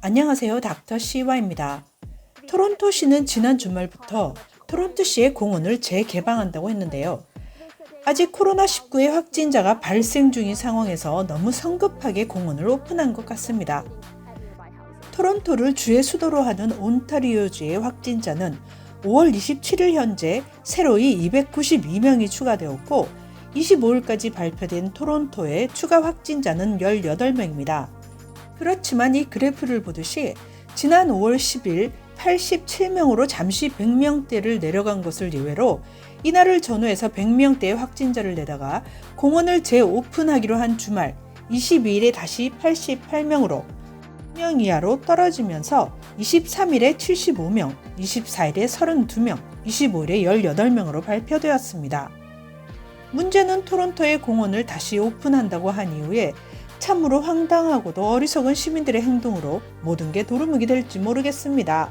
안녕하세요. 닥터 시와입니다. 토론토시는 지난 주말부터 토론토시의 공원을 재개방한다고 했는데요. 아직 코로나19의 확진자가 발생 중인 상황에서 너무 성급하게 공원을 오픈한 것 같습니다. 토론토를 주의 수도로 하는 온타리오주의 확진자는 5월 27일 현재 새로이 292명이 추가되었고 25일까지 발표된 토론토의 추가 확진자는 18명입니다. 그렇지만 이 그래프를 보듯이 지난 5월 10일 87명으로 잠시 100명대를 내려간 것을 예외로 이날을 전후해서 100명대의 확진자를 내다가 공원을 재오픈하기로 한 주말 22일에 다시 88명으로 1명 이하로 떨어지면서 23일에 75명, 24일에 32명, 25일에 18명으로 발표되었습니다. 문제는 토론토의 공원을 다시 오픈한다고 한 이후에 참으로 황당하고도 어리석은 시민들의 행동으로 모든 게 도루묵이 될지 모르겠습니다.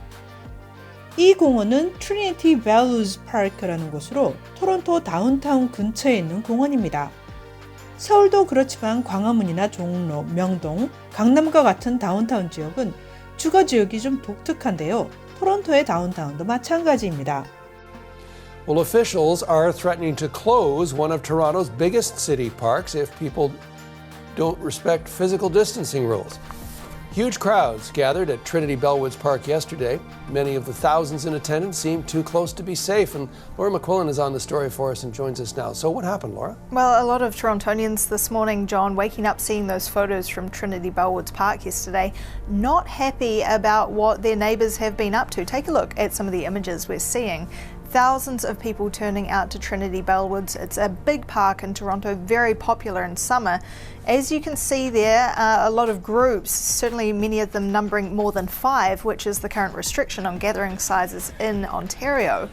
이 공원은 트리니티 밸루즈 파크라는 곳으로 토론토 다운타운 근처에 있는 공원입니다. 서울도 그렇지만 광화문이나 종로, 명동, 강남과 같은 다운타운 지역은 주거 지역이 좀 독특한데요. 토론토의 다운타운도 마찬가지입니다. Well, officials are threatening to close one of Toronto's biggest city parks if people don't respect physical distancing rules. Huge crowds gathered at Trinity Bellwoods Park yesterday. Many of the thousands in attendance seemed too close to be safe, and Laura McQuillan is on the story for us and joins us now. So, what happened, Laura? Well, a lot of Torontonians this morning, John, waking up seeing those photos from Trinity Bellwoods Park yesterday, not happy about what their neighbours have been up to. Take a look at some of the images we're seeing. Thousands of people turning out to Trinity Bellwoods. It's a big park in Toronto, very popular in summer. As you can see there, uh, a lot of groups, certainly many of them numbering more than five, which is the current restriction on gathering sizes in Ontario.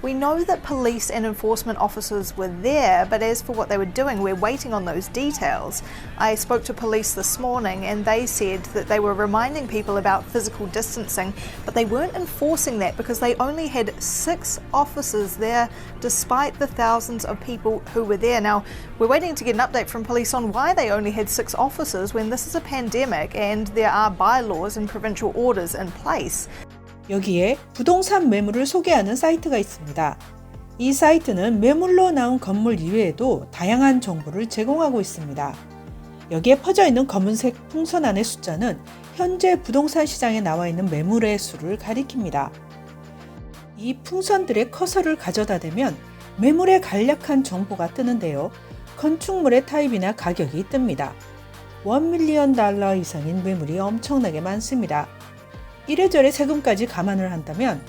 We know that police and enforcement officers were there, but as for what they were doing, we're waiting on those details. I spoke to police this morning and they said that they were reminding people about physical distancing, but they weren't enforcing that because they only had six officers there despite the thousands of people who were there. Now, we're waiting to get an update from police on why they only had six officers when this is a pandemic and there are bylaws and provincial orders in place. 여기에 부동산 매물을 소개하는 사이트가 있습니다. 이 사이트는 매물로 나온 건물 이외에도 다양한 정보를 제공하고 있습니다. 여기에 퍼져 있는 검은색 풍선 안의 숫자는 현재 부동산 시장에 나와 있는 매물의 수를 가리킵니다. 이 풍선들의 커서를 가져다 대면 매물의 간략한 정보가 뜨는데요. 건축물의 타입이나 가격이 뜹니다. 1 밀리언 달러 이상인 매물이 엄청나게 많습니다. 이래저래 세금까지 감안을 한다면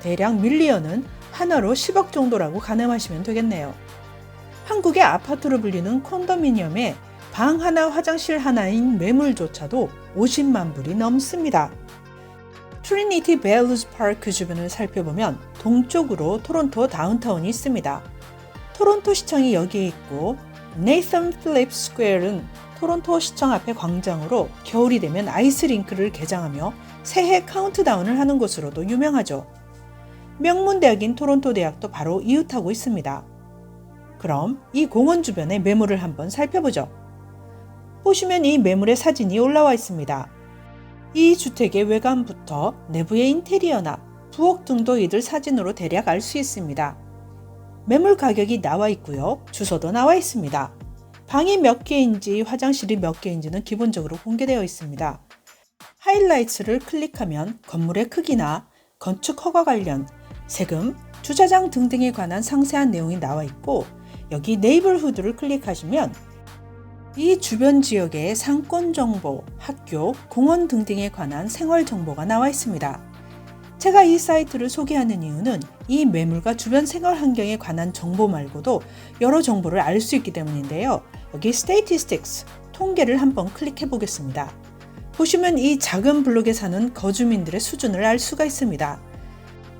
대략 밀리언은 하나로 10억 정도라고 가늠하시면 되겠네요. 한국의 아파트로 불리는 콘도미니엄에 방 하나 화장실 하나인 매물조차도 50만 불이 넘습니다. 트리니티 벨루즈 파크 주변을 살펴보면 동쪽으로 토론토 다운타운이 있습니다. 토론토 시청이 여기에 있고 네이선 필립 스퀘어는 토론토 시청 앞의 광장으로 겨울이 되면 아이스링크를 개장하며 새해 카운트다운을 하는 곳으로도 유명하죠. 명문대학인 토론토 대학도 바로 이웃하고 있습니다. 그럼 이 공원 주변의 매물을 한번 살펴보죠. 보시면 이 매물의 사진이 올라와 있습니다. 이 주택의 외관부터 내부의 인테리어나 부엌 등도 이들 사진으로 대략 알 수 있습니다. 매물 가격이 나와 있고요. 주소도 나와 있습니다. 방이 몇 개인지 화장실이 몇 개인지는 기본적으로 공개되어 있습니다. 하이라이트를 클릭하면 건물의 크기나 건축 허가 관련, 세금, 주차장 등등에 관한 상세한 내용이 나와 있고 여기 네이버후드를 클릭하시면 이 주변 지역의 상권 정보, 학교, 공원 등등에 관한 생활 정보가 나와 있습니다. 제가 이 사이트를 소개하는 이유는 이 매물과 주변 생활 환경에 관한 정보 말고도 여러 정보를 알 수 있기 때문인데요. 여기 Statistics, 통계를 한번 클릭해 보겠습니다. 보시면 이 작은 블록에 사는 거주민들의 수준을 알 수가 있습니다.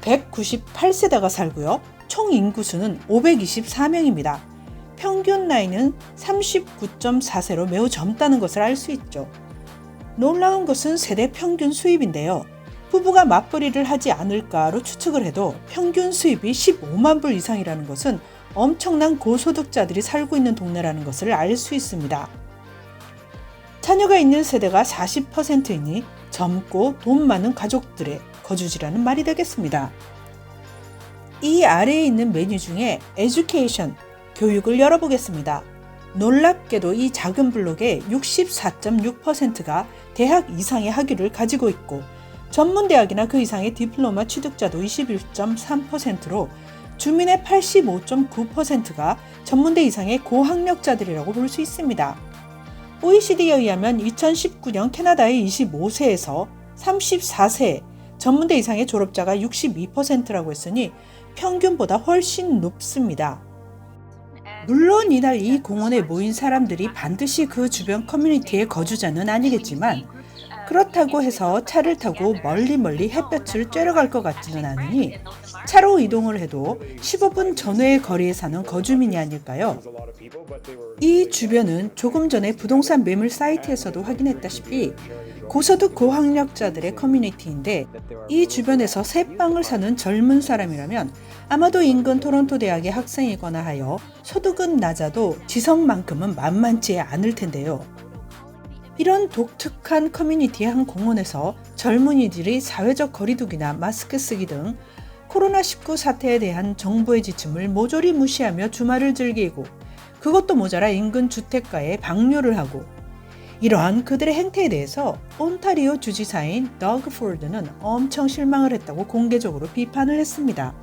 198세대가 살고요. 총 인구수는 524명입니다. 평균 나이는 39.4세로 매우 젊다는 것을 알 수 있죠. 놀라운 것은 세대 평균 수입인데요. 부부가 맞벌이를 하지 않을까로 추측을 해도 평균 수입이 15만 불 이상이라는 것은 엄청난 고소득자들이 살고 있는 동네라는 것을 알 수 있습니다. 자녀가 있는 세대가 40%이니 젊고 돈 많은 가족들의 거주지라는 말이 되겠습니다. 이 아래에 있는 메뉴 중에 education, 교육을 열어보겠습니다. 놀랍게도 이 작은 블록의 64.6%가 대학 이상의 학위를 가지고 있고 전문대학이나 그 이상의 디플로마 취득자도 21.3%로 주민의 85.9%가 전문대 이상의 고학력자들이라고 볼 수 있습니다. OECD에 의하면 2019년 캐나다의 25세에서 34세 전문대 이상의 졸업자가 62%라고 했으니 평균보다 훨씬 높습니다. 물론 이날 이 공원에 모인 사람들이 반드시 그 주변 커뮤니티의 거주자는 아니겠지만 그렇다고 해서 차를 타고 멀리 멀리 햇볕을 쬐러 갈 것 같지는 않으니 차로 이동을 해도 15분 전외의 거리에 사는 거주민이 아닐까요? 이 주변은 조금 전에 부동산 매물 사이트에서도 확인했다시피 고소득 고학력자들의 커뮤니티인데 이 주변에서 새 빵을 사는 젊은 사람이라면 아마도 인근 토론토 대학의 학생이거나 하여 소득은 낮아도 지성만큼은 만만치 않을 텐데요. 이런 독특한 커뮤니티의 한 공원에서 젊은이들이 사회적 거리두기나 마스크 쓰기 등 코로나19 사태에 대한 정부의 지침을 모조리 무시하며 주말을 즐기고 그것도 모자라 인근 주택가에 방류를 하고 이러한 그들의 행태에 대해서 온타리오 주지사인 더그 포드는 엄청 실망을 했다고 공개적으로 비판을 했습니다.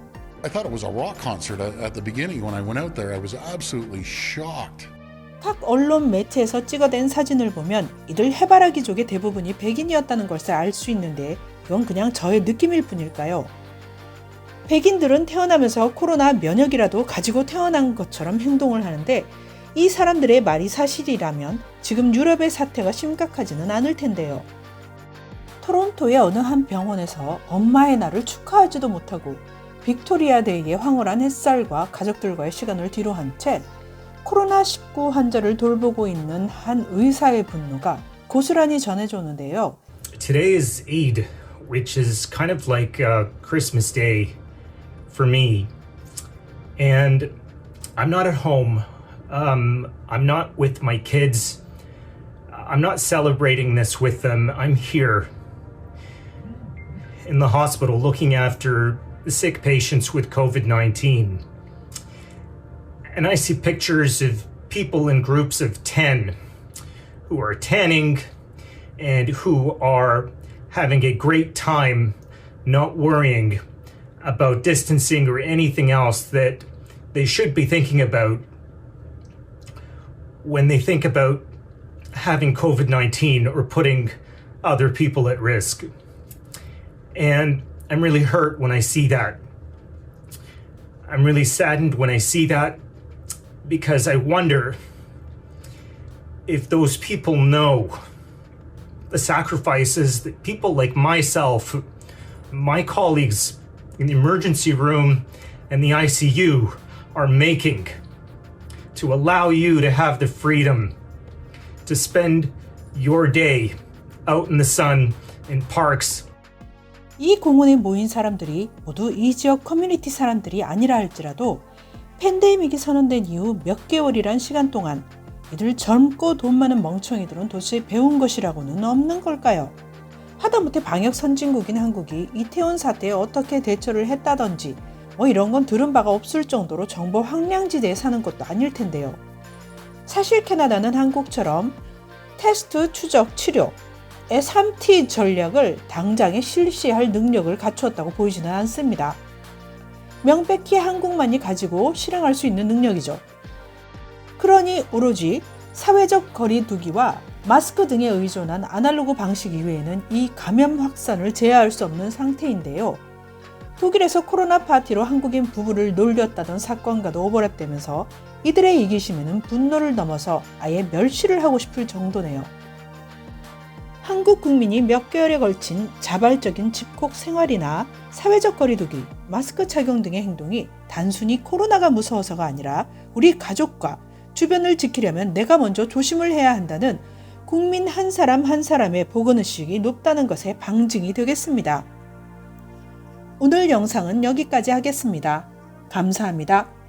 I thought it was a rock concert at the beginning when I went out there. I was absolutely shocked. 각 언론 매체에서 찍어낸 사진을 보면 이들 해바라기족의 대부분이 백인이었다는 것을 알 수 있는데 이건 그냥 저의 느낌일 뿐일까요? 백인들은 태어나면서 코로나 면역이라도 가지고 태어난 것처럼 행동을 하는데 이 사람들의 말이 사실이라면 지금 유럽의 사태가 심각하지는 않을 텐데요. 토론토의 어느 한 병원에서 엄마의 날을 축하하지도 못하고 빅토리아 데이의 황홀한 햇살과 가족들과의 시간을 뒤로 한 채 코로나19 환자를 돌보고 있는 한 의사의 분노가 고스란히 전해져 오는데요. Today is Eid, which is kind of like uh, Christmas Day for me. And I'm not at home. Um, I'm not with my kids. I'm not celebrating this with them. I'm here in the hospital looking after the sick patients with COVID 19. And I see pictures of people in groups of 10 who are tanning and who are having a great time not worrying about distancing or anything else that they should be thinking about when they think about having COVID 19 or putting other people at risk. And I'm really hurt when I see that. I'm really saddened when I see that because I wonder if those people know the sacrifices that people like myself, my colleagues in the emergency room and the ICU are making to allow you to have the freedom to spend your day out in the sun in parks 이 공원에 모인 사람들이 모두 이 지역 커뮤니티 사람들이 아니라 할지라도 팬데믹이 선언된 이후 몇 개월이란 시간 동안 이들 젊고 돈 많은 멍청이들은 도대체 배운 것이라고는 없는 걸까요? 하다못해 방역 선진국인 한국이 이태원 사태에 어떻게 대처를 했다던지 뭐 이런 건 들은 바가 없을 정도로 정보 황량지대에 사는 것도 아닐 텐데요. 사실 캐나다는 한국처럼 테스트, 추적, 치료의 3T 전략을 당장에 실시할 능력을 갖추었다고 보이지는 않습니다. 명백히 한국만이 가지고 실행할 수 있는 능력이죠. 그러니 오로지 사회적 거리 두기와 마스크 등에 의존한 아날로그 방식 이외에는 이 감염 확산을 제어할 수 없는 상태인데요. 독일에서 코로나 파티로 한국인 부부를 놀렸다던 사건과도 오버랩되면서 이들의 이기심에는 분노를 넘어서 아예 멸시를 하고 싶을 정도네요. 한국 국민이 몇 개월에 걸친 자발적인 집콕 생활이나 사회적 거리두기, 마스크 착용 등의 행동이 단순히 코로나가 무서워서가 아니라 우리 가족과 주변을 지키려면 내가 먼저 조심을 해야 한다는 국민 한 사람 한 사람의 보건의식이 높다는 것의 방증이 되겠습니다. 오늘 영상은 여기까지 하겠습니다. 감사합니다.